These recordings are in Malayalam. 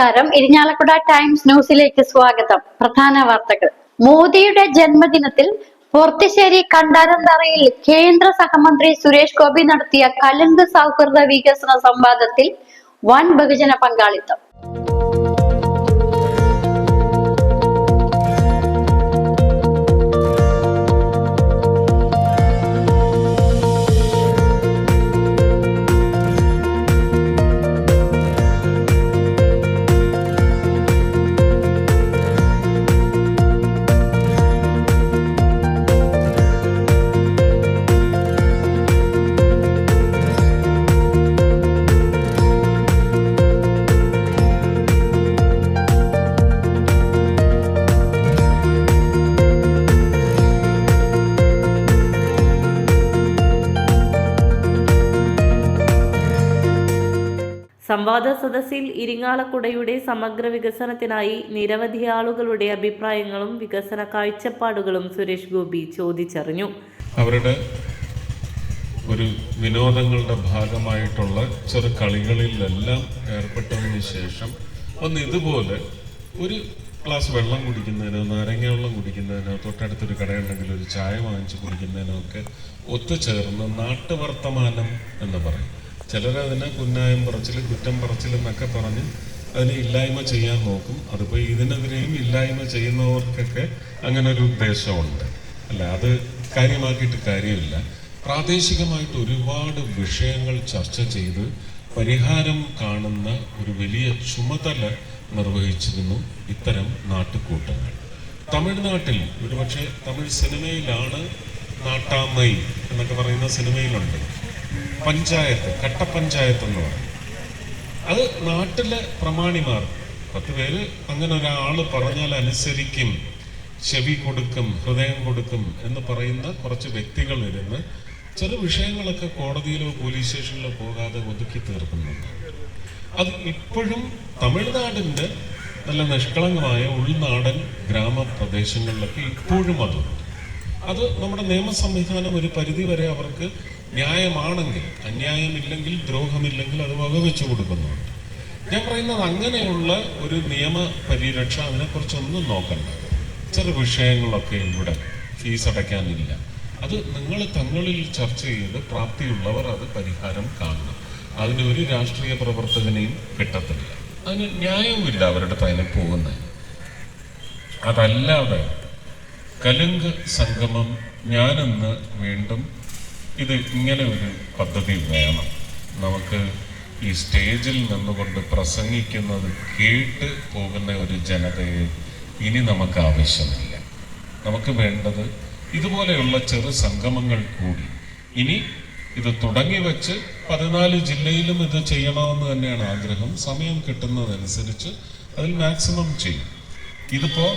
നമസ്കാരം. ഇരിഞ്ഞാലക്കുട ടൈംസ് ന്യൂസിലേക്ക് സ്വാഗതം. പ്രധാന വാർത്തകൾ. മോദിയുടെ ജന്മദിനത്തിൽ പൊർത്തിശ്ശേരി കണ്ടാരന്തറയിൽ കേന്ദ്ര സഹമന്ത്രി സുരേഷ് ഗോപി നടത്തിയ കലുങ്ക് സൗഹൃദ വികസന സംവാദത്തിൽ വൻ ബഹുജന പങ്കാളിത്തം. സംവാദ സദസ്സിൽ ഇരിങ്ങാലക്കുടയുടെ സമഗ്ര വികസനത്തിനായി നിരവധി ആളുകളുടെ അഭിപ്രായങ്ങളും വികസന കാഴ്ചപ്പാടുകളും സുരേഷ് ഗോപി ചോദിച്ചറിഞ്ഞു. അവരുടെ ഒരു വിനോദങ്ങളുടെ ഭാഗമായിട്ടുള്ള ചെറു കളികളിലെല്ലാം ഏർപ്പെട്ടതിന് ശേഷം ഒന്ന് ഇതുപോലെ ഒരു ഗ്ലാസ് വെള്ളം കുടിക്കുന്നതിനോ നാരങ്ങ വെള്ളം കുടിക്കുന്നതിനോ തൊട്ടടുത്തൊരു കടയുണ്ടെങ്കിൽ ഒരു ചായ വാങ്ങിച്ച് കുടിക്കുന്നതിനോ ഒക്കെ ഒത്തുചേർന്ന് നാട്ടുവർത്തമാനം എന്ന് പറയും. ചിലരതിനെ കുന്നായം പറച്ചിൽ കുറ്റം പറച്ചിൽ എന്നൊക്കെ പറഞ്ഞ് അതിനെ ഇല്ലായ്മ ചെയ്യാൻ നോക്കും. അതിപ്പോൾ ഇതിനെതിരെയും ഇല്ലായ്മ ചെയ്യുന്നവർക്കൊക്കെ അങ്ങനെ ഒരു ഉദ്ദേശമുണ്ട്. അല്ല അത് കാര്യമാക്കിയിട്ട് കാര്യമില്ല. പ്രാദേശികമായിട്ട് ഒരുപാട് വിഷയങ്ങൾ ചർച്ച ചെയ്ത് പരിഹാരം കാണുന്ന ഒരു വലിയ ചുമതല നിർവഹിച്ചിരുന്നു ഇത്തരം നാട്ടുകൂട്ടങ്ങൾ. തമിഴ്നാട്ടിൽ ഒരുപക്ഷെ തമിഴ് സിനിമയിലാണ് നാട്ടാമ്മൈ എന്നൊക്കെ പറയുന്ന സിനിമയിലുണ്ട്. പഞ്ചായത്ത് കട്ടപ്പഞ്ചായത്ത് എന്ന് പറയും. അത് നാട്ടിലെ പ്രമാണിമാർ. പത്ത് പേര് അങ്ങനെ ഒരാൾ പറഞ്ഞാൽ അനുസരിക്കും. ചെവി കൊടുക്കും ഹൃദയം കൊടുക്കും എന്ന് പറയുന്ന കുറച്ച് വ്യക്തികൾ ഇരുന്ന് ചില വിഷയങ്ങളൊക്കെ കോടതിയിലോ പോലീസ് സ്റ്റേഷനിലോ പോകാതെ ഒതുക്കി തീർക്കുന്നുണ്ട്. അത് ഇപ്പോഴും തമിഴ്നാടിന്റെ നല്ല നിഷ്കളങ്കമായ ഉൾനാടൻ ഗ്രാമപ്രദേശങ്ങളിലൊക്കെ ഇപ്പോഴും അതുണ്ട്. അത് നമ്മുടെ നിയമ സംവിധാനം ഒരു പരിധി വരെ അവർക്ക് ന്യായമാണെങ്കിൽ അന്യായമില്ലെങ്കിൽ ദ്രോഹമില്ലെങ്കിൽ അത് വകവെച്ചു കൊടുക്കുന്നുണ്ട്. ഞാൻ പറയുന്നത് അങ്ങനെയുള്ള ഒരു നിയമ പരിരക്ഷ അതിനെക്കുറിച്ചൊന്നും നോക്കണ്ട. ചെറു വിഷയങ്ങളൊക്കെ ഇവിടെ ഫീസ് അടയ്ക്കാനില്ല. അത് നിങ്ങൾ തങ്ങളിൽ ചർച്ച ചെയ്ത് പ്രാപ്തിയുള്ളവർ അത് പരിഹാരം കാണണം. അതിന് ഒരു രാഷ്ട്രീയ പ്രവർത്തകനെയും കിട്ടത്തില്ല. അതിന് ന്യായവുമില്ല അവരുടെ തന്നെ പോകുന്നത് അതല്ലാതെ കലുങ്ക് സംഗമം ഞാനെന്ന് വീണ്ടും ഇത് ഇങ്ങനെ ഒരു പദ്ധതി വേണം. നമുക്ക് ഈ സ്റ്റേജിൽ നിന്നുകൊണ്ട് പ്രസംഗിക്കുന്നത് കേട്ട് പോകുന്ന ഒരു ജനതയെ ഇനി നമുക്ക് ആവശ്യമില്ല. നമുക്ക് വേണ്ടത് ഇതുപോലെയുള്ള ചെറു സംഗമങ്ങൾ കൂടി. ഇനി ഇത് തുടങ്ങി വെച്ച് പതിനാല് ജില്ലയിലും ഇത് ചെയ്യണമെന്ന് തന്നെയാണ് ആഗ്രഹം. സമയം കിട്ടുന്നതനുസരിച്ച് അതിൽ മാക്സിമം ചെയ്യും. ഇതിപ്പോ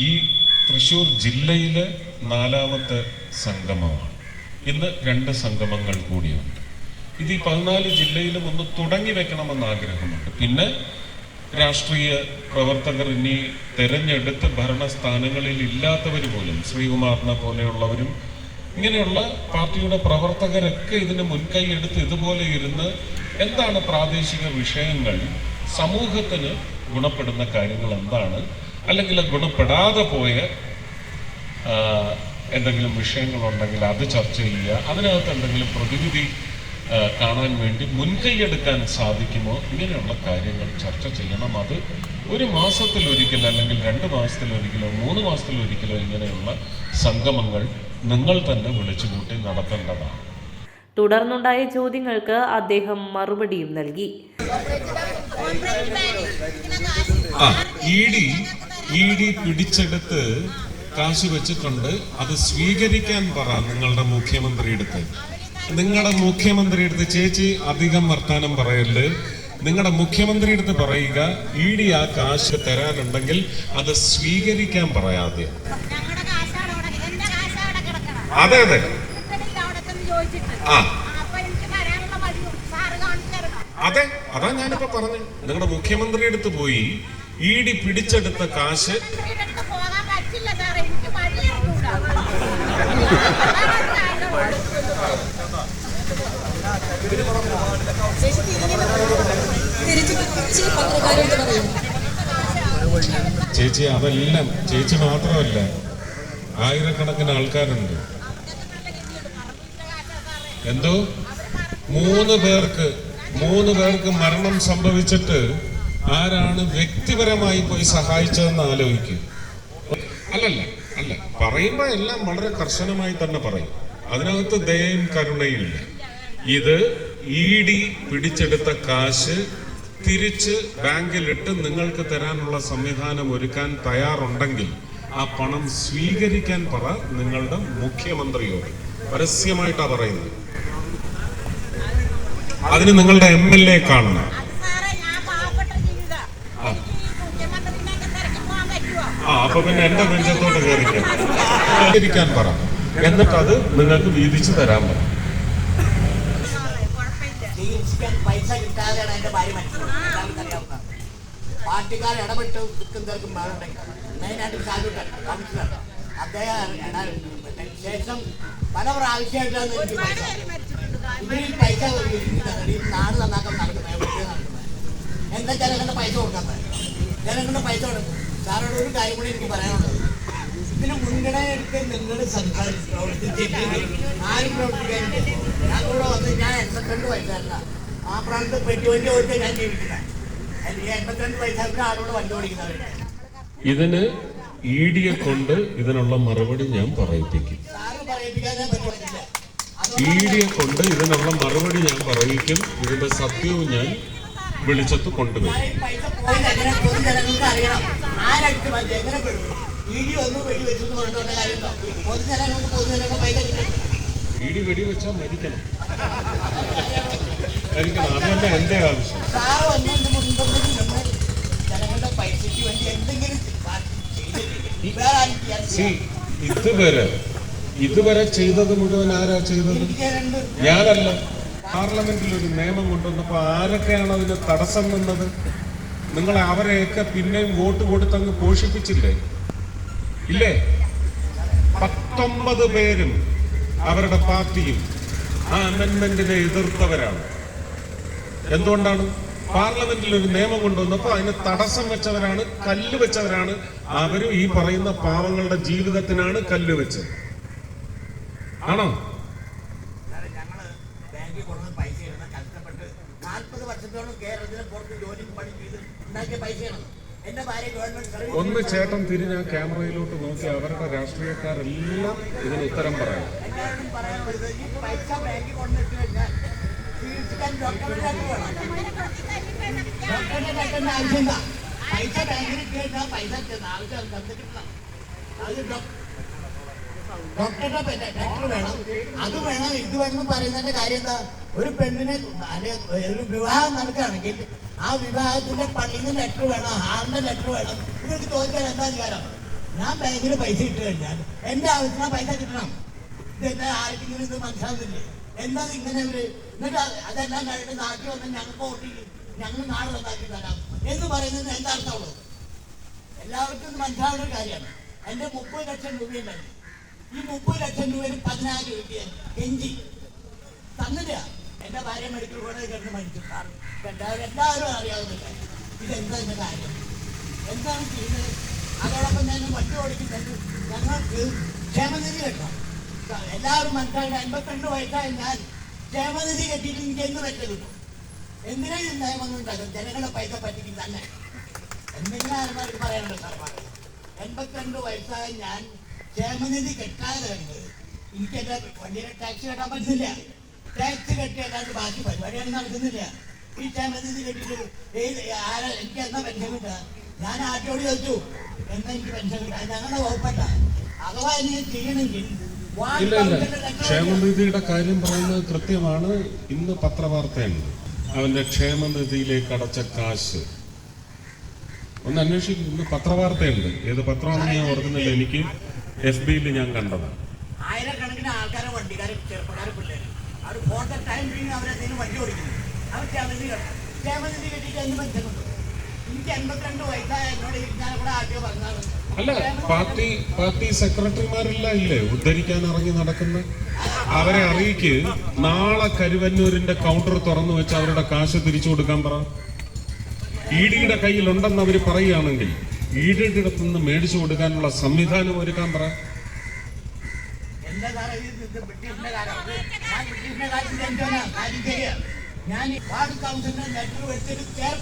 ഈ തൃശ്ശൂർ ജില്ലയിലെ നാലാമത്തെ സംഗമമാണ്. ഇന്ന് രണ്ട് സംഗമങ്ങൾ കൂടിയുണ്ട്. ഇത് ഈ പതിനാല് ജില്ലയിലും ഒന്ന് തുടങ്ങി വെക്കണമെന്ന് ആഗ്രഹമുണ്ട്. പിന്നെ രാഷ്ട്രീയ പ്രവർത്തകർ ഇനി തെരഞ്ഞെടുത്ത് ഭരണസ്ഥാനങ്ങളിൽ ഇല്ലാത്തവർ പോലും ശ്രീകുമാറിനെ പോലെയുള്ളവരും ഇങ്ങനെയുള്ള പാർട്ടിയുടെ പ്രവർത്തകരൊക്കെ ഇതിന് മുൻകൈ എടുത്ത് ഇതുപോലെ ഇരുന്ന് എന്താണ് പ്രാദേശിക വിഷയങ്ങൾ സമൂഹത്തിന് ഗുണപ്പെടുന്ന കാര്യങ്ങൾ എന്താണ് അല്ലെങ്കിൽ ഗുണപ്പെടാതെ പോയ എന്തെങ്കിലും വിഷയങ്ങളുണ്ടെങ്കിൽ അത് ചർച്ച ചെയ്യുക അതിനകത്ത് എന്തെങ്കിലും പ്രതിവിധി കാണാൻ വേണ്ടി മുൻകൈയെടുക്കാൻ സാധിക്കുമോ? ഇങ്ങനെയുള്ള കാര്യങ്ങൾ ചർച്ച ചെയ്യണം. അത് ഒരു മാസത്തിൽ ഒരിക്കൽ അല്ലെങ്കിൽ രണ്ട് മാസത്തിൽ ഒരിക്കലോ മൂന്ന് മാസത്തിൽ ഒരിക്കലോ ഇങ്ങനെയുള്ള സംഗമങ്ങൾ നിങ്ങൾ തന്നെ വിളിച്ചു വിളിച്ചുകൂട്ടി നടത്തേണ്ടതാണ്. തുടർന്നുണ്ടായ ചോദ്യങ്ങൾക്ക് അദ്ദേഹം മറുപടിയും നൽകി. ആ ഇ ഡി പിടിച്ചെടുത്ത് കാശ് വെച്ചിട്ടുണ്ട്. അത് സ്വീകരിക്കാൻ പറ നിങ്ങളുടെ മുഖ്യമന്ത്രിയുടെ അടുത്ത് നിങ്ങളുടെ മുഖ്യമന്ത്രിയുടെ അടുത്ത് ചേച്ചി അധികം വർത്താനം പറയല്ല് നിങ്ങളുടെ മുഖ്യമന്ത്രിയുടെ അടുത്ത് പറയുക ഇ ഡി ആ കാശ് തരാനുണ്ടെങ്കിൽ അത് സ്വീകരിക്കാൻ പറയാതെ. അതെ അതെ. ആ. അതെ അതാ ഞാനിപ്പോ പറഞ്ഞു നിങ്ങളുടെ മുഖ്യമന്ത്രിയുടെ അടുത്ത് പോയി ഇ ഡി പിടിച്ചെടുത്ത കാശ്. ചേച്ചി അതെല്ലാം ചേച്ചി മാത്രമല്ല ആയിരക്കണക്കിന് ആൾക്കാരുണ്ട്. എന്തോ? മൂന്ന് പേർക്ക് മൂന്ന് പേർക്ക് മരണം സംഭവിച്ചിട്ട് ആരാണ് വ്യക്തിപരമായി പോയി സഹായിച്ചതെന്ന് ആലോചിക്കുക അല്ലല്ല അല്ല. പറയുമ്പോ എല്ലാം വളരെ കർശനമായി തന്നെ പറയും. അതിനകത്ത് ദയയും കരുണയും ഇല്ല ഇത് ഇ ഡി പിടിച്ചെടുത്ത കാശ് തിരിച്ച് ബാങ്കിലിട്ട് നിങ്ങൾക്ക് തരാനുള്ള സംവിധാനം ഒരുക്കാൻ തയ്യാറുണ്ടെങ്കിൽ ആ പണം സ്വീകരിക്കാൻ പറ നിങ്ങളുടെ മുഖ്യമന്ത്രിയോട്. പരസ്യമായിട്ടാ പറയുന്നത്. അതിന് നിങ്ങളുടെ എം എൽ എ കാണണം അത് സാറേ ഞാൻ പാവപ്പെട്ട ജീവിത എനിക്ക് ഈ മുഖ്യമന്ത്രിനെയൊക്കെ തിരക്കി പോകാൻ പറ്റുമോ ആ അപ്പൊ പിന്നെ എന്റെ നെഞ്ചത്തോട്ട് കയറിക്കാൻ പറ. എന്നിട്ട് അത് നിങ്ങൾക്ക് വീതിച്ചു തരാൻ പറ. പൈസ കിട്ടാതെയാണ് എന്റെ ഭാര്യ അറിയാവുന്ന പാർട്ടിക്കാർ ഇടപെട്ട് നിൽക്കുന്നവർക്കും മെയിനായിട്ട് സാധുട്ടൻ കൗൺസിലർ. അദ്ദേഹം ശേഷം പല പ്രാവശ്യമായിട്ടാണ് എനിക്ക് പൈസ ഇവർ ഈ പൈസ ഈ നാട് നന്നാക്കാൻ നടക്കുന്നത് എന്താ ജനങ്ങളുടെ പൈസ കൊടുക്കുന്നത് ജനങ്ങളുടെ പൈസ കൊടുക്കും സാറോട് ഒരു കാര്യം കൂടി എനിക്ക് പറയാനുള്ളത്. ഇതിന് മുൻഗണന എടുത്ത് നിങ്ങൾ സംസാരിച്ച് പ്രവർത്തിച്ചില്ലെങ്കിൽ ആരും പ്രവർത്തിക്കാനില്ല. ഞാൻ കൂടെ വന്ന് ഞാൻ എൺപത്തിരണ്ട് വയസ്സാറില്ല ആ പ്രാണത്ത് പെട്ടി വണ്ടി ഓടിച്ചാൽ ഞാൻ ജീവിക്കുന്ന. എൺപത്തിരണ്ട് വയസ്സായിട്ട് ആരോട് വണ്ടി ഓടിക്കുന്നവരുണ്ട് ഇതിന് ഇ ഡിയെ കൊണ്ട് ഇതിനുള്ള മറുപടി ഞാൻ പറയിപ്പിക്കും. ഇ ഡിയെ കൊണ്ട് ഇതിനുള്ള മറുപടി ഞാൻ പറയിക്കും. ഇതിന്റെ സത്യവും ഞാൻ വെളിച്ചത്ത് കൊണ്ടുവരും. വെടി മരിക്കണം. മരിക്കണം. അതല്ല എന്റെ ആവശ്യം. ഇതുവരെ ഇതുവരെ ചെയ്തത് മുഴുവൻ ആരാ ചെയ്തത്? ഞാനല്ല. പാർലമെന്റിൽ ഒരു നിയമം കൊണ്ടുവന്നപ്പോൾ ആരൊക്കെയാണ് അതിന് തടസ്സം നിന്നത്? നിങ്ങൾ അവരെയൊക്കെ പിന്നെയും വോട്ട് കൊടുത്തങ്ങ് പോഷിപ്പിച്ചില്ലേ? ഇല്ലേ? പത്തൊമ്പത് പേരും അവരുടെ പാർട്ടിയും ആ അമെന്റ്മെന്റിനെ എതിർത്തവരാണ്. എന്തുകൊണ്ടാണ്? പാർലമെന്റിൽ ഒരു നിയമം കൊണ്ടുവന്നപ്പോൾ അതിന് തടസ്സം വെച്ചവരാണ് കല്ല് വെച്ചവരാണ്. അവരും ഈ പറയുന്ന പാവങ്ങളുടെ ജീവിതത്തിനാണ് കല്ല് വെച്ചത്. ആണോ? പൈസ ഇടുന്ന കഷ്ടപ്പെട്ട് നാൽപ്പത് വർഷത്തോളം കേരളത്തിലെ പുറത്ത് ജോലി പണി ചെയ്ത് ഉണ്ടാക്കിയ പൈസ സർവീസ് ഒന്ന് ചേട്ടൻ തിരിഞ്ഞ ക്യാമറയിലോട്ട് നോക്കി അവരുടെ രാഷ്ട്രീയക്കാരെല്ലാം ഇതിന് ഉത്തരം പറയാം പൈസ ലെറ്ററിന്റെ പൈസ ആവശ്യം തന്നിട്ടില്ല അത് ഡോക്ടർ വേണം. അത് വേണം. ഇത് വേണം പറയുന്നതിന്റെ കാര്യം എന്താ? ഒരു പെണ്ണിനെ ഒരു വിവാഹം നടക്കുകയാണെങ്കിൽ ആ വിവാഹത്തിന്റെ പള്ളിയിൽ ലെറ്റർ വേണം ഹാളിന്റെ ലെറ്റർ വേണം. ഇവർക്ക് ചോദിക്കാൻ എന്താ അധികാരം? ഞാൻ ബാങ്കിൽ പൈസ ഇട്ട് കഴിഞ്ഞാൽ എന്റെ ആവശ്യത്തിന് പൈസ കിട്ടണം. ഇതെന്താ ആർക്കെങ്കിലും ഇത് മനസ്സിലാവുന്നില്ലേ? എന്താ ഇങ്ങനെ ഇവർ എന്നിട്ട് അത് അതെല്ലാം കഴിഞ്ഞ് നാട്ടിൽ വന്ന് ഞങ്ങൾക്ക് വോട്ട് ഞങ്ങൾ നാട് നന്നാക്കി തരാം. എന്ന് പറയുന്നത് എന്താ അർത്ഥമുള്ളത് എല്ലാവർക്കും മനസ്സിലാവുന്ന ഒരു കാര്യമാണ്. എന്റെ മുപ്പത് ലക്ഷം രൂപയുണ്ടായിരുന്നു ഈ മുപ്പത് ലക്ഷം രൂപയിൽ പതിനായിരം രൂപ എഞ്ചി തന്നില്ല. എന്റെ ഭാര്യ മെഡിക്കൽ കോളേജ് കിടന്ന് മരിച്ചു സാർ എല്ലാവരും അറിയാവുന്നില്ല ഇതെന്താ ഇതിന്റെ കാര്യം? എന്താണ് ചെയ്യുന്നത്? അതോടൊപ്പം ഞാൻ വണ്ടി ഓടിക്കുന്നത് ഞങ്ങൾക്ക് ക്ഷേമനിധി കെട്ടണം. എല്ലാവരും മനസ്സിലാക്കി അൻപത്തിരണ്ട് വയസ്സായ ഞാൻ ക്ഷേമനിധി കെട്ടിയിട്ട് എനിക്ക് എന്ത് പറ്റ കിട്ടും എന്തിനാ ഉണ്ടാക്കും ജനങ്ങളെ പൈസ പറ്റിക്കും തന്നെ. എന്തെങ്കിലും ആരെങ്കിലും പറയാനുണ്ട് സർ പറയുന്നത് എൺപത്തിരണ്ട് വയസ്സായ ഞാൻ ക്ഷേമനിധി കെട്ടാതെ എനിക്ക് എന്റെ വണ്ടിയുടെ ടാക്സ് കെട്ടാൻ പറ്റുന്നില്ല. ടാക്സ് കെട്ടിയല്ലാണ്ട് ബാക്കി പരിപാടിയാണ് നടക്കുന്നില്ല. ഈ ക്ഷേമനിധി കെട്ടിട്ട് ഏത് ആരാ എനിക്ക് എന്നാ പെൻഷൻ കിട്ടുക? ഞാൻ ആറ്റോട് ചോദിച്ചു? എന്നാ എനിക്ക് പെൻഷൻ കിട്ടുക? ഞങ്ങളുടെ വകുപ്പല്ല. അഥവാ ഇനി ചെയ്യണമെങ്കിൽ ഇല്ല ഇല്ല. ക്ഷേമനിധിയുടെ കാര്യം പറയുന്നത് കൃത്യമാണ്. ഇന്ന് പത്രവാർത്തയുണ്ട്. അവന്റെ ക്ഷേമനിധിയിലേക്ക് അടച്ച കാശ്. ഒന്ന് അന്വേഷിക്കും. ഇന്ന് പത്രവാർത്തയുണ്ട്. ഏത് പത്രമാണെന്ന് ഞാൻ ഓർക്കുന്നില്ല എനിക്ക്. എഫ് ബിയിൽ ഞാൻ കണ്ടതാണ്. ആയിരക്കണക്കിന് ആൾക്കാരെ വണ്ടിക്കാരെ ചെറുപ്പക്കാരെ പിള്ളേര് അവർ ഫോർ ദ ടൈം ബീങ് അവരെന്തെങ്കിലും വണ്ടി ഓടിക്കുന്നു. അവർ ക്ഷേമനിധി കെട്ടും ക്ഷേമനിധി കെട്ടിയിട്ട് എന്ത് മനസ്സിലുണ്ട് എനിക്ക് എൺപത്തിരണ്ട് വയസ്സായ എന്നോട് ഞാൻ കൂടെ ആദ്യം പറഞ്ഞാണ് അല്ല പാർട്ടി പാർട്ടി സെക്രട്ടറിമാരെല്ലാം ഇല്ലേ? ഉദ്ധരിക്കാൻ ഇറങ്ങി നടക്കുന്ന? അവരെ അറിയിക്ക്. നാളെ കരുവന്നൂരിന്റെ കൗണ്ടർ തുറന്നു വെച്ച് അവരുടെ കാശ് തിരിച്ചു കൊടുക്കാൻ പറ. ഇ ഡിയുടെ കയ്യിലുണ്ടെന്ന് അവർ പറയുകയാണെങ്കിൽ അടുത്ത് നിന്ന് മേടിച്ചു കൊടുക്കാനുള്ള സംവിധാനം ഒരുക്കാൻ പറ. ഞാൻ വാർഡ് ലെറ്റർ വെച്ചിട്ട് കൺഫേം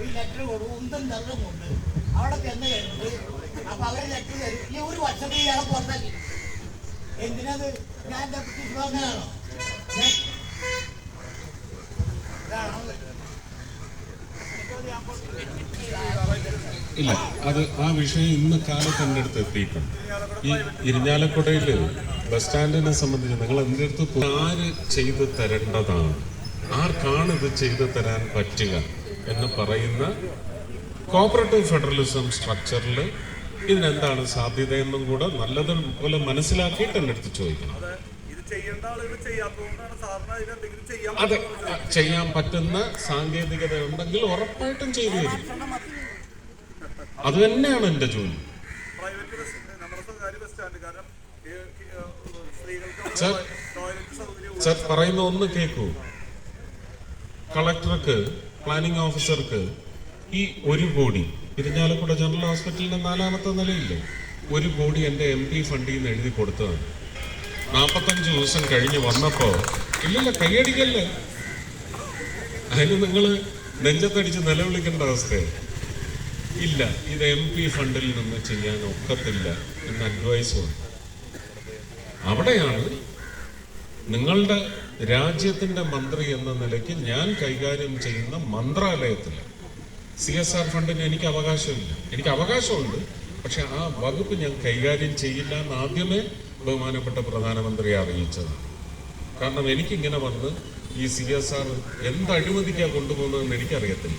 ഈ ലെറ്റർ അവിടെ ചെന്ന് കഴിഞ്ഞിട്ട് അപ്പൊ അവർ ലെറ്റർ തരും ഈ ഒരു വർഷത്തിൽ ഇയാളെ പുറത്താക്കി എന്തിനത് ഞാൻ എന്താ ബ്രിട്ടീഷ് പറഞ്ഞാണോ ഇതാണോ ഇല്ല അത് ആ വിഷയം ഇന്ന് എന്റെ അടുത്ത് എത്തിയിട്ടുണ്ട് ഈ ഇരിഞ്ഞാലക്കുടയിൽ ബസ് സ്റ്റാൻഡിനെ സംബന്ധിച്ച് നിങ്ങൾ എന്റെ അടുത്ത് ആര് ചെയ്തു തരേണ്ടതാണ്? ആർക്കാണ് ഇത് ചെയ്തു തരാൻ പറ്റുക എന്ന് പറയുന്ന കോപ്പറേറ്റീവ് ഫെഡറലിസം സ്ട്രക്ചറിൽ ഇതിനെന്താണ് സാധ്യതയെന്നും കൂടെ നല്ലതുപോലെ മനസ്സിലാക്കിയിട്ട് എന്റെ അടുത്ത് ചോദിക്കണം. ചെയ്യേണ്ട ആളുകൾ ചെയ്യാത്തതുകൊണ്ടാണ് സാറിന് അതിന് എന്തെങ്കിലും ചെയ്യാൻ അതെ. ചെയ്യാൻ പറ്റുന്ന സാങ്കേതികത ഉണ്ടെങ്കിൽ ഉറപ്പായിട്ടും ചെയ്തു തരും. അത് തന്നെയാണ് എന്റെ ജോലി. പ്രൈവറ്റ് ബസ് നമ്മുടെ സ്വകാര്യ ബസ് സ്റ്റാൻഡ്. കാരണം സ്ത്രീകൾക്ക് ടോയ്ലറ്റ് സൗകര്യം പറയുന്ന ഒന്ന് കേൾക്കൂ കളക്ടർക്ക് പ്ലാനിംഗ് ഓഫീസർക്ക് ഈ ഒരു കോടി ഇരിഞ്ഞാലക്കുട ജനറൽ ഹോസ്പിറ്റലിന്റെ നാലാമത്തെ നിലയില്ലേ ഒരു കോടി എന്റെ എം പി ഫണ്ടിൽ നിന്ന് എഴുതി കൊടുത്തതാണ്. നാൽപ്പത്തഞ്ച് ദിവസം കഴിഞ്ഞ് വന്നപ്പോ ഇല്ലല്ല കൈയടിക്കല്ലേ അതിന് നിങ്ങൾ നെഞ്ചത്തടിച്ച് നിലവിളിക്കേണ്ട അവസ്ഥയാണ് ഇല്ല ഇത് എം പി ഫണ്ടിൽ നിന്ന് ചെയ്യാൻ ഒക്കത്തില്ല എന്ന് അഡ്വൈസ് വന്നു അവിടെയാണ് നിങ്ങളുടെ രാജ്യത്തിന്റെ മന്ത്രി എന്ന നിലയ്ക്ക് ഞാൻ കൈകാര്യം ചെയ്യുന്ന മന്ത്രാലയത്തിൽ സി എസ് ആർ ഫണ്ടിന് എനിക്ക് അവകാശമില്ല. എനിക്ക് അവകാശമുണ്ട് പക്ഷെ ആ വകുപ്പ് ഞാൻ കൈകാര്യം ചെയ്യില്ല എന്ന് ആദ്യമേ ബഹുമാനപ്പെട്ട പ്രധാനമന്ത്രിയെ അറിയിച്ചത്. കാരണം എനിക്കിങ്ങനെ വന്ന് ഈ സി എസ് ആർ എന്ത് അഴിമതിക്കാണ് കൊണ്ടുപോകുന്നതെന്ന് എനിക്കറിയത്തില്ല.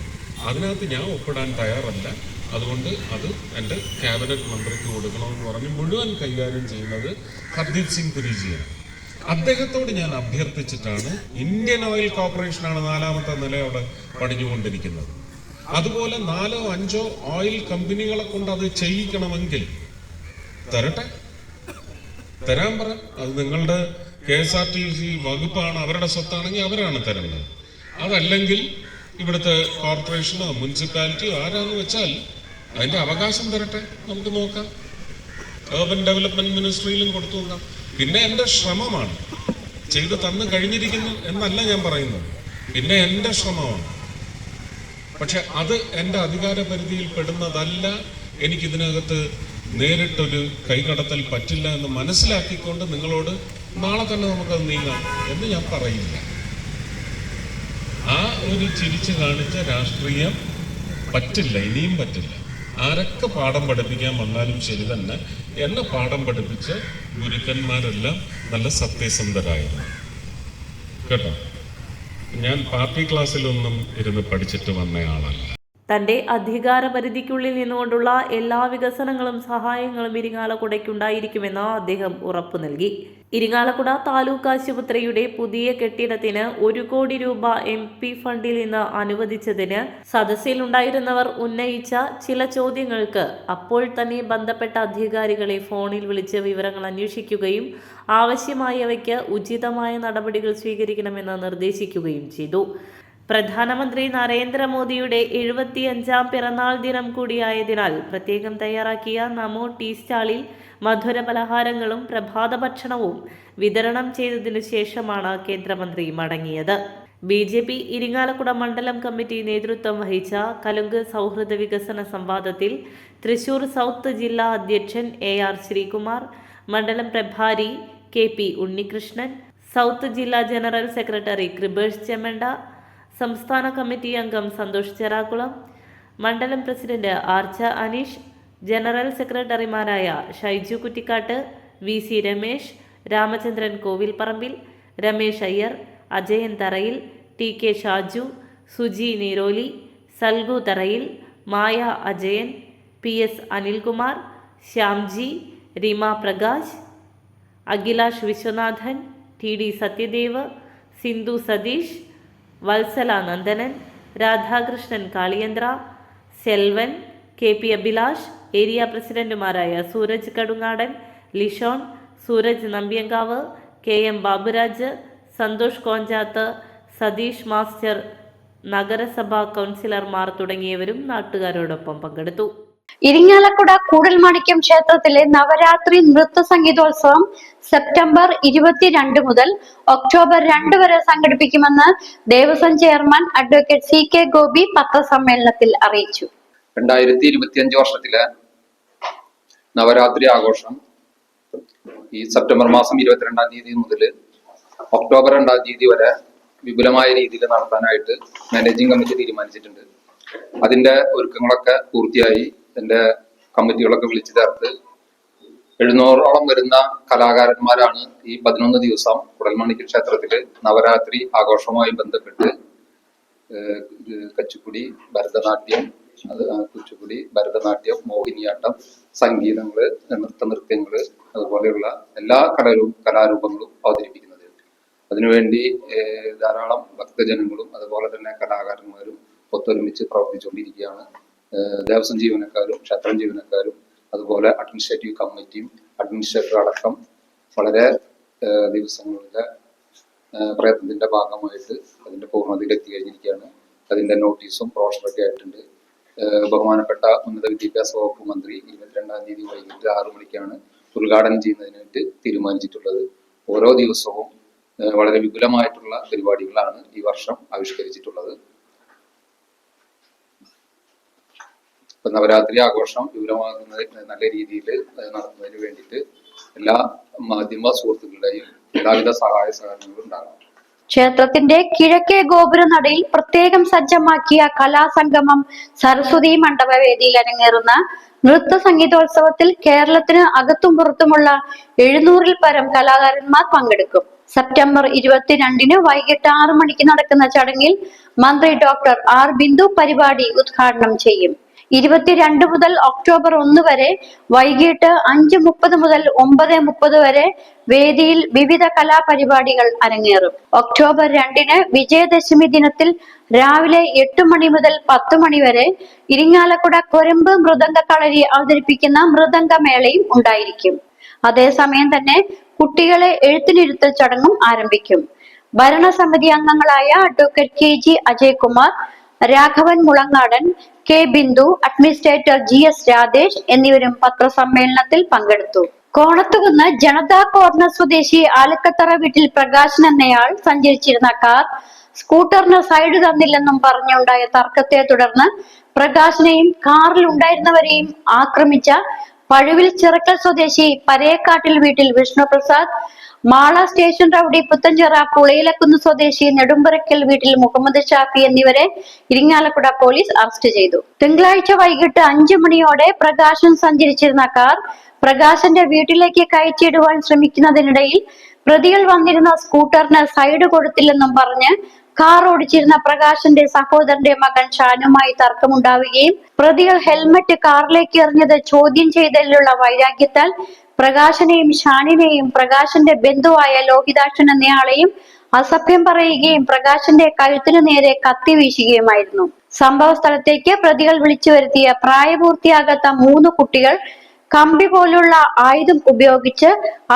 അതിനകത്ത് ഞാൻ ഒപ്പിടാൻ തയ്യാറല്ല. അതുകൊണ്ട് അത് എന്റെ ക്യാബിനറ്റ് മന്ത്രിക്ക് കൊടുക്കണമെന്ന് പറഞ്ഞ് മുഴുവൻ കൈകാര്യം ചെയ്യുന്നത് ഹർദീപ് സിംഗ് പുരിജിയാണ്. അദ്ദേഹത്തോട് ഞാൻ അഭ്യർത്ഥിച്ചിട്ടാണ് ഇന്ത്യൻ ഓയിൽ കോർപ്പറേഷനാണ് നാലാമത്തെ നില അവിടെ പണിഞ്ഞുകൊണ്ടിരിക്കുന്നത്. അതുപോലെ നാലോ അഞ്ചോ ഓയിൽ കമ്പനികളെ കൊണ്ട് അത് ചെയ്യിക്കണമെങ്കിൽ തരട്ടെ? തരാൻ പറ. അത് നിങ്ങളുടെ K S R T C വകുപ്പാണ് അവരുടെ സ്വത്താണെങ്കിൽ അവരാണ് തരേണ്ടത് അതല്ലെങ്കിൽ ഇവിടുത്തെ കോർപ്പറേഷനോ മുനിസിപ്പാലിറ്റിയോ ആരാന്ന് വെച്ചാൽ അതിന്റെ അവകാശം തരട്ടെ. നമുക്ക് നോക്കാം. ഏർബൻ ഡെവലപ്മെന്റ് മിനിസ്ട്രിയിലും കൊടുത്തു നോക്കാം. പിന്നെ എന്റെ ശ്രമമാണ്. ചെയ്ത് തന്നു കഴിഞ്ഞിരിക്കുന്നു എന്നല്ല ഞാൻ പറയുന്നത്. പിന്നെ എന്റെ ശ്രമമാണ്. പക്ഷെ അത് എന്റെ അധികാര പരിധിയിൽ പെടുന്നതല്ല. എനിക്കിതിനകത്ത് നേരിട്ടൊരു കൈകടത്തൽ പറ്റില്ല എന്ന് മനസ്സിലാക്കിക്കൊണ്ട് നിങ്ങളോട് നാളെ തന്നെ നമുക്കത് നീങ്ങാം എന്ന് ഞാൻ പറയില്ല ആ ഒരു ചിരിച്ചു കാണിച്ച രാഷ്ട്രീയം പറ്റില്ല ഇനിയും പറ്റില്ല. ആരൊക്കെ പാഠം പഠിപ്പിക്കാൻ വന്നാലും ശരി തന്നെ എന്നെ പാഠം പഠിപ്പിച്ച ഗുരുക്കന്മാരെല്ലാം നല്ല സത്യസന്ധരായിരുന്നു. കേട്ടോ? ഞാൻ പാർട്ടി ക്ലാസ്സിലൊന്നും ഇരുന്ന് പഠിച്ചിട്ട് വന്നയാളല്ല തന്റെ അധികാരപരിധിക്കുള്ളിൽ നിന്നുകൊണ്ടുള്ള എല്ലാ വികസനങ്ങളും സഹായങ്ങളും ഇരിങ്ങാലക്കുടയ്ക്കുണ്ടായിരിക്കുമെന്ന് അദ്ദേഹം ഉറപ്പു നൽകി. ഇരിങ്ങാലക്കുട താലൂക്ക് ആശുപത്രിയുടെ പുതിയ കെട്ടിടത്തിന് ഒരു കോടി രൂപ എം പി ഫണ്ടിൽ നിന്ന് അനുവദിച്ചതിന് സദസ്സിലുണ്ടായിരുന്നവർ ഉന്നയിച്ച ചില ചോദ്യങ്ങൾക്ക് അപ്പോൾ തന്നെ ബന്ധപ്പെട്ട അധികാരികളെ ഫോണിൽ വിളിച്ച് വിവരങ്ങൾ അന്വേഷിക്കുകയും ആവശ്യമായവയ്ക്ക് ഉചിതമായ നടപടികൾ സ്വീകരിക്കണമെന്ന് നിർദ്ദേശിക്കുകയും ചെയ്തു. പ്രധാനമന്ത്രി നരേന്ദ്രമോദിയുടെ എഴുപത്തിയഞ്ചാം പിറന്നാൾ ദിനം കൂടിയായതിനാൽ പ്രത്യേകം തയ്യാറാക്കിയ നമോ ടീ സ്റ്റാളിൽ മധുര പലഹാരങ്ങളും പ്രഭാത ഭക്ഷണവും വിതരണം ചെയ്തതിനു ശേഷമാണ് കേന്ദ്രമന്ത്രി മടങ്ങിയത്. ബി ജെ പി ഇരിങ്ങാലക്കുട മണ്ഡലം കമ്മിറ്റി നേതൃത്വം വഹിച്ച കലുങ്ക് സൗഹൃദ വികസന സംവാദത്തിൽ തൃശൂർ സൗത്ത് ജില്ലാ അധ്യക്ഷൻ എ ആർ ശ്രീകുമാർ മണ്ഡലം പ്രഭാരി കെ പി ഉണ്ണികൃഷ്ണൻ സൗത്ത് ജില്ലാ ജനറൽ സെക്രട്ടറി കൃപേഷ് ചെമ്മണ്ട സംസ്ഥാന കമ്മിറ്റി അംഗം സന്തോഷ് ചെറാക്കുളം മണ്ഡലം പ്രസിഡന്റ് ആർച്ച അനീഷ് ജനറൽ സെക്രട്ടറിമാരായ Shaiju Kuttikkat V C Ramesh Ramachandran Kovilparambil Ramesh Iyer Ajayan Tharayil T K Shaju Suji Neeroli Salgu Tharayil Maya Ajayan P S Anilkumar Shyamji Reema Prakash Akhilash Viswanathan T D Sathyadev Sindhu Satheesh Vatsala Nandanan Radhakrishnan Kaliyanthra Selvan K P Abhilash area പ്രസിഡന്റുമാരായ Sooraj Kadungadan Lishon Sooraj Nambyankavu K M Baburaj Santhosh Konchath Satheesh master നഗരസഭാ കൗൺസിലർമാർ തുടങ്ങിയവരും നാട്ടുകാരോടൊപ്പം പങ്കെടുത്തു. ഇരിങ്ങാലക്കുട കൂടൽമാണിക്യം ക്ഷേത്രത്തിലെ നവരാത്രി നൃത്ത സംഗീതോത്സവം സെപ്റ്റംബർ ഇരുപത്തിരണ്ട് മുതൽ ഒക്ടോബർ രണ്ട് വരെ സംഘടിപ്പിക്കുമെന്ന് Devaswom chairman advocate C K Gopi പത്രസമ്മേളനത്തിൽ അറിയിച്ചു. രണ്ടായിരത്തി ഇരുപത്തിയഞ്ച് വർഷത്തിലെ നവരാത്രി ആഘോഷം ഈ സെപ്റ്റംബർ മാസം ഇരുപത്തിരണ്ടാം തീയതി മുതൽ ഒക്ടോബർ രണ്ടാം തീയതി വരെ വിപുലമായ രീതിയിൽ നടത്താനായിട്ട് മാനേജിംഗ് കമ്മിറ്റി തീരുമാനിച്ചിട്ടുണ്ട്. അതിന്റെ ഒരുക്കങ്ങളൊക്കെ പൂർത്തിയായി എന്റെ കമ്മിറ്റികളൊക്കെ വിളിച്ചു ചേർത്ത് എഴുന്നൂറോളം വരുന്ന കലാകാരന്മാരാണ് ഈ പതിനൊന്ന് ദിവസം കുടൽമണിക്ക് ക്ഷേത്രത്തിൽ നവരാത്രി ആഘോഷവുമായി ബന്ധപ്പെട്ട് കച്ചുക്കുടി ഭരതനാട്യം അത് കുച്ചിപ്പുടി ഭരതനാട്യം മോഹിനിയാട്ടം സംഗീതങ്ങൾ നൃത്ത നൃത്യങ്ങൾ അതുപോലെയുള്ള എല്ലാ കലാരൂ കലാരൂപങ്ങളും അവതരിപ്പിക്കുന്നത്. അതിനുവേണ്ടി ധാരാളം ഭക്തജനങ്ങളും അതുപോലെ തന്നെ കലാകാരന്മാരും ഒത്തൊരുമിച്ച് പ്രവർത്തിച്ചുകൊണ്ടിരിക്കുകയാണ്. ദേവസ്വം ജീവനക്കാരും ക്ഷേത്രം ജീവനക്കാരും അതുപോലെ അഡ്മിനിസ്ട്രേറ്റീവ് കമ്മിറ്റിയും അഡ്മിനിസ്ട്രേറ്റർ അടക്കം വളരെ ദിവസങ്ങളുടെ പ്രയത്നത്തിന്റെ ഭാഗമായിട്ട് അതിന്റെ പൂർണതയിൽ എത്തിക്കഴിഞ്ഞിരിക്കുകയാണ് അതിന്റെ നോട്ടീസും പ്രോഷറൊക്കെ ആയിട്ടുണ്ട്. ബഹുമാനപ്പെട്ട ഉന്നത വിദ്യാഭ്യാസ വകുപ്പ് മന്ത്രി ഇരുപത്തിരണ്ടാം തീയതി വൈകിട്ട് ആറു മണിക്കാണ് ഉദ്ഘാടനം ചെയ്യുന്നതിനായിട്ട് തീരുമാനിച്ചിട്ടുള്ളത്. ഓരോ ദിവസവും വളരെ വിപുലമായിട്ടുള്ള പരിപാടികളാണ് ഈ വർഷം ആവിഷ്കരിച്ചിട്ടുള്ളത്. ഇപ്പൊ നവരാത്രി ആഘോഷം വിപുലമാകുന്നത് നല്ല രീതിയിൽ നടത്തുന്നതിന് വേണ്ടിയിട്ട് എല്ലാ മാധ്യമ സുഹൃത്തുക്കളുടെയും എല്ലാവിധ സഹായ സഹകരണങ്ങളും ഉണ്ടാകണം. ക്ഷേത്രത്തിന്റെ കിഴക്കേ ഗോപുര നടയിൽ പ്രത്യേകം സജ്ജമാക്കിയ കലാസംഗമം സരസ്വതി മണ്ഡപവേദിയിൽ അരങ്ങേറുന്ന നൃത്ത സംഗീതോത്സവത്തിൽ കേരളത്തിന് അകത്തും പുറത്തുമുള്ള എഴുന്നൂറിൽ പരം കലാകാരന്മാർ പങ്കെടുക്കും. സെപ്റ്റംബർ ഇരുപത്തിരണ്ടിന് വൈകിട്ട് ആറു മണിക്ക് നടക്കുന്ന ചടങ്ങിൽ മന്ത്രി ഡോക്ടർ ആർ ബിന്ദു പരിപാടി ഉദ്ഘാടനം ചെയ്യും. ഇരുപത്തിരണ്ട് മുതൽ ഒക്ടോബർ ഒന്ന് വരെ വൈകിട്ട് അഞ്ച് മുപ്പത് മുതൽ ഒമ്പത് മുപ്പത് വരെ വേദിയിൽ വിവിധ കലാപരിപാടികൾ അരങ്ങേറും. ഒക്ടോബർ രണ്ടിന് വിജയദശമി ദിനത്തിൽ രാവിലെ എട്ട് മണി മുതൽ പത്ത് മണി വരെ ഇരിങ്ങാലക്കുട കൊരമ്പ് മൃദംഗ കളരി അവതരിപ്പിക്കുന്ന മൃദംഗമേളയും ഉണ്ടായിരിക്കും. അതേസമയം തന്നെ കുട്ടികളെ എഴുത്തിനിരുത്തൽ ചടങ്ങും ആരംഭിക്കും. ഭരണസമിതി അംഗങ്ങളായ advocate K G Ajaykumar Raghavan Mulangadan K Bindu administrator G S Radhesh എന്നിവരും പത്രസമ്മേളനത്തിൽ പങ്കെടുത്തു. കോണത്തുകുന്ന് ജനതാ കോർണർ സ്വദേശി ആലക്കത്തറ വീട്ടിൽ പ്രകാശൻ എന്നയാൾ സഞ്ചരിച്ചിരുന്ന കാർ സ്കൂട്ടറിന് സൈഡ് തന്നില്ലെന്നും പറഞ്ഞുണ്ടായ തർക്കത്തെ തുടർന്ന് പ്രകാശിനെയും കാറിൽ ഉണ്ടായിരുന്നവരെയും ആക്രമിച്ച പഴുവിൽ ചിറക്കൽ സ്വദേശി പരേക്കാട്ടിൽ വീട്ടിൽ വിഷ്ണുപ്രസാദ് മാള സ്റ്റേഷൻ റൌഡി പുത്തഞ്ചിറ പുളയിലക്കുന്ന് സ്വദേശി നെടുമ്പറയ്ക്കൽ വീട്ടിൽ മുഹമ്മദ് ഷാഫി എന്നിവരെ ഇരിങ്ങാലക്കുട പോലീസ് അറസ്റ്റ് ചെയ്തു. തിങ്കളാഴ്ച വൈകിട്ട് അഞ്ചു മണിയോടെ പ്രകാശൻ സഞ്ചരിച്ചിരുന്ന കാർ പ്രകാശന്റെ വീട്ടിലേക്ക് കയറ്റിയിടുവാൻ ശ്രമിക്കുന്നതിനിടയിൽ പ്രതികൾ വന്നിരുന്ന സ്കൂട്ടറിന് സൈഡ് കൊടുത്തില്ലെന്നും പറഞ്ഞ് കാർ ഓടിച്ചിരുന്ന പ്രകാശന്റെ സഹോദരന്റെ മകൻ ഷാനുമായി തർക്കമുണ്ടാവുകയും പ്രതികൾ ഹെൽമറ്റ് കാറിലേക്ക് എറിഞ്ഞത് ചോദ്യം ചെയ്തതിലുള്ള വൈരാഗ്യത്താൽ പ്രകാശനെയും ഷാനിനെയും പ്രകാശന്റെ ബന്ധുവായ ലോഹിതാക്ഷൻ എന്നയാളെയും അസഭ്യം പറയുകയും പ്രകാശന്റെ കഴുത്തിനു നേരെ കത്തി വീശുകയുമായിരുന്നു. സംഭവ സ്ഥലത്തേക്ക് പ്രതികൾ വിളിച്ചു വരുത്തിയ പ്രായപൂർത്തിയാകാത്ത മൂന്ന് കുട്ടികൾ കമ്പി പോലുള്ള ആയുധം ഉപയോഗിച്ച്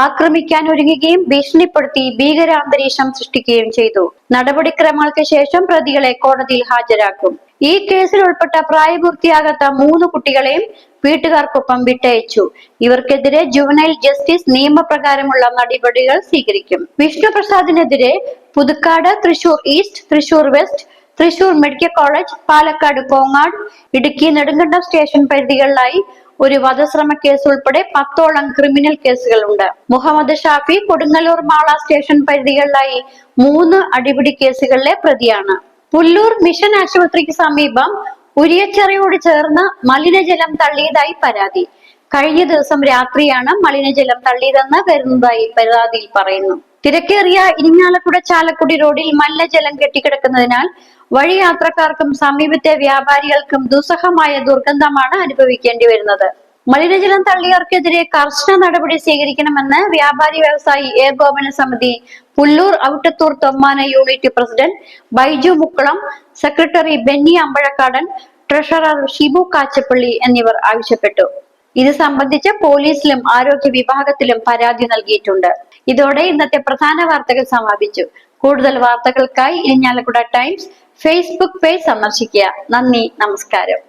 ആക്രമിക്കാൻ ഒരുങ്ങുകയും ഭീഷണിപ്പെടുത്തി ഭീകരാന്തരീക്ഷം സൃഷ്ടിക്കുകയും ചെയ്തു. നടപടിക്രമങ്ങൾക്ക് ശേഷം പ്രതികളെ കോടതിയിൽ ഹാജരാക്കും. ഈ കേസിൽ ഉൾപ്പെട്ട പ്രായപൂർത്തിയാകാത്ത മൂന്ന് കുട്ടികളെയും വീട്ടുകാർക്കൊപ്പം വിട്ടയച്ചു. ഇവർക്കെതിരെ ജുവനൈൽ ജസ്റ്റിസ് നിയമപ്രകാരമുള്ള നടപടികൾ സ്വീകരിക്കും. വിഷ്ണുപ്രസാദിനെതിരെ Puthukkad Thrissur east Thrissur west Thrissur medical college Palakkad Kongad Idukki Nedumkandam station പരിധികളിലായി ഒരു വധശ്രമ കേസ് ഉൾപ്പെടെ പത്തോളം ക്രിമിനൽ കേസുകളുണ്ട് മുഹമ്മദ് ഷാഫി കൊടുങ്ങല്ലൂർ മാള സ്റ്റേഷൻ പരിധികളിലായി മൂന്ന് അടിപിടി കേസുകളിലെ പ്രതിയാണ്. പുല്ലൂർ മിഷൻ ആശുപത്രിക്ക് സമീപം ഉരിയച്ചെറയോട് ചേർന്ന് മലിനജലം തള്ളിയതായി പരാതി. കഴിഞ്ഞ ദിവസം രാത്രിയാണ് മലിനജലം തള്ളിയതെന്ന് വരുന്നതായി പരാതിയിൽ പറയുന്നു. തിരക്കേറിയ ഇരിങ്ങാലക്കുട ചാലക്കുടി റോഡിൽ മലിനജലം കെട്ടിക്കിടക്കുന്നതിനാൽ വഴി യാത്രക്കാർക്കും സമീപത്തെ വ്യാപാരികൾക്കും ദുസ്സഹമായ ദുർഗന്ധമാണ് അനുഭവിക്കേണ്ടി വരുന്നത്. മലിനജലം തള്ളിയവർക്കെതിരെ കർശന നടപടി സ്വീകരിക്കണമെന്ന് വ്യാപാരി വ്യവസായി ഏകോപന സമിതി Pullur Avittathur Thommana unit president Baiju Mukkulam secretary Benny Ambazhakkadan treasurer Shibu Kachappilly എന്നിവർ ആവശ്യപ്പെട്ടു. ഇത് സംബന്ധിച്ച് പോലീസിലും ആരോഗ്യ വിഭാഗത്തിലും പരാതി നൽകിയിട്ടുണ്ട്. ഇതോടെ ഇന്നത്തെ പ്രധാന വാർത്തകൾ സമാപിച്ചു. കൂടുതൽ വാർത്തകൾക്കായി ഇരിഞ്ഞാലക്കുട ടൈംസ് ഫേസ്ബുക്ക് പേജ് സന്ദർശിക്കുക. നന്ദി നമസ്കാരം.